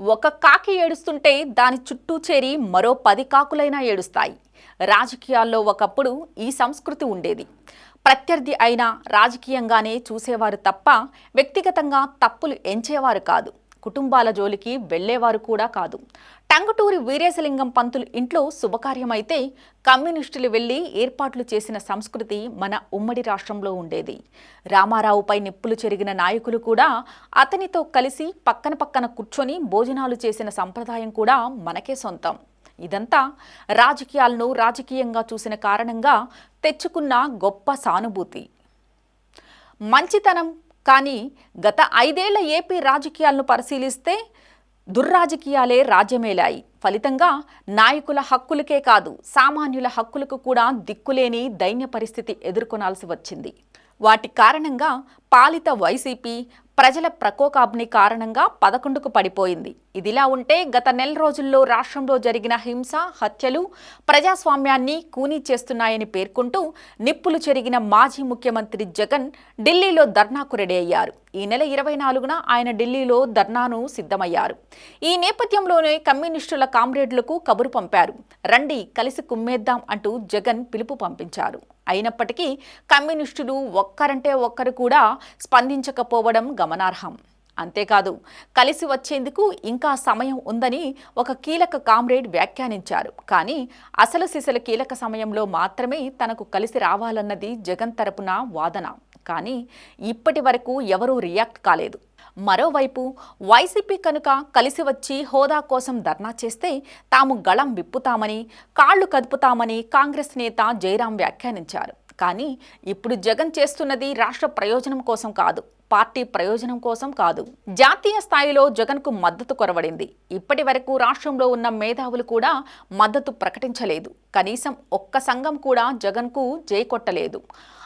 ఒక కాకి ఏడుస్తుంటే దాని చుట్టూ చేరి మరో పది కాకులైనా ఏడుస్తాయి. రాజకీయాల్లో ఒకప్పుడు ఈ సంస్కృతి ఉండేది. ప్రత్యర్థి అయినా రాజకీయంగానే చూసేవారు తప్ప వ్యక్తిగతంగా తప్పులు ఎంచేవారు కాదు. కుటుంబాల జోలికి వెళ్ళేవారు కూడా కాదు. టంగుటూరి వీరేశలింగం పంతులు ఇంట్లో శుభకార్యమైతే కమ్యూనిస్టులు వెళ్ళి ఏర్పాట్లు చేసిన సంస్కృతి మన ఉమ్మడి రాష్ట్రంలో ఉండేది. రామారావుపై నిప్పులు చెరిగిన నాయకులు కూడా అతనితో కలిసి పక్కన పక్కన కూర్చొని భోజనాలు చేసిన సంప్రదాయం కూడా మనకే సొంతం. ఇదంతా రాజకీయాలను రాజకీయంగా చూసిన కారణంగా తెచ్చుకున్న గొప్ప సానుభూతి. మంచితనం కానీ గత ఐదేళ్ళ ఏపీ రాజకీయాలను పరిశీలిస్తే దుర్రాజకీయాలే రాజ్యమేలాయి. ఫలితంగా నాయకుల హక్కులకే కాదు సామాన్యుల హక్కులకు కూడా దిక్కులేని దైన్య పరిస్థితి ఎదుర్కొనాల్సి వచ్చింది. వాటి కారణంగా పాలిత వైసీపీ ప్రజల ప్రకోకాబ్ని కారణంగా పదకొండుకు పడిపోయింది. ఇదిలా ఉంటే గత నెల రోజుల్లో రాష్ట్రంలో జరిగిన హింస హత్యలు ప్రజాస్వామ్యాన్ని కూనీ చేస్తున్నాయని పేర్కొంటూ నిప్పులు చెరిగిన మాజీ ముఖ్యమంత్రి జగన్ ఢిల్లీలో ధర్నాకు రెడీ అయ్యారు. ఈ నెల ఇరవై నాలుగున ఆయన ఢిల్లీలో ధర్నాను సిద్ధమయ్యారు. ఈ నేపథ్యంలోనే కమ్యూనిస్టుల కామ్రేడ్లకు కబురు పంపారు. రండి కలిసి కుమ్మేద్దాం అంటూ జగన్ పిలుపు పంపించారు. అయినప్పటికీ కమ్యూనిస్టులు ఒక్కరంటే ఒక్కరు కూడా స్పందించకపోవడం గమనార్హం. అంతేకాదు కలిసి వచ్చేందుకు ఇంకా సమయం ఉందని ఒక కీలక కామ్రేడ్ వ్యాఖ్యానించారు. కానీ అసలు సిసలు కీలక సమయంలో మాత్రమే తనకు కలిసి రావాలన్నది జగన్ తరపున వాదన. కానీ ఇప్పటి వరకు ఎవరూ రియాక్ట్ కాలేదు. మరోవైపు వైసీపీ కనుక కలిసి వచ్చి హోదా కోసం ధర్నా చేస్తే తాము గళం విప్పుతామని కాళ్ళు కదుపుతామని కాంగ్రెస్ నేత జయరాం వ్యాఖ్యానించారు. కానీ ఇప్పుడు జగన్ చేస్తున్నది రాష్ట్ర ప్రయోజనం కోసం కాదు పార్టీ ప్రయోజనం కోసం కాదు. జాతీయ స్థాయిలో జగన్కు మద్దతు కొరవడింది. ఇప్పటి వరకు రాష్ట్రంలో ఉన్న మేధావులు కూడా మద్దతు ప్రకటించలేదు. కనీసం ఒక్క సంఘం కూడా జగన్కు జై కొట్టలేదు.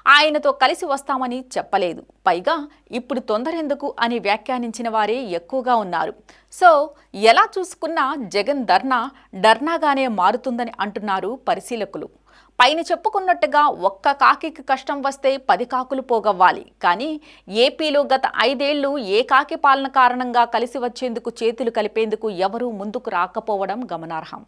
ఆయనతో కలిసి వస్తామని చెప్పలేదు. పైగా ఇప్పుడు తొందరెందుకు అని వ్యాఖ్యానించిన వారే ఎక్కువగా ఉన్నారు. సో ఎలా చూసుకున్నా జగన్ ధర్నా డర్నాగానే మారుతుందని అంటున్నారు పరిశీలకులు. పైన చెప్పుకున్నట్టుగా ఒక్క కాకికి కష్టం వస్తే పది కాకులు పోగవ్వాలి. కానీ ఏపీలో గత ఐదేళ్ళు ఏ కాకి పాలన కారణంగా కలిసి వచ్చేందుకు చేతులు కలిపేందుకు ఎవరూ ముందుకు రాకపోవడం గమనార్హం.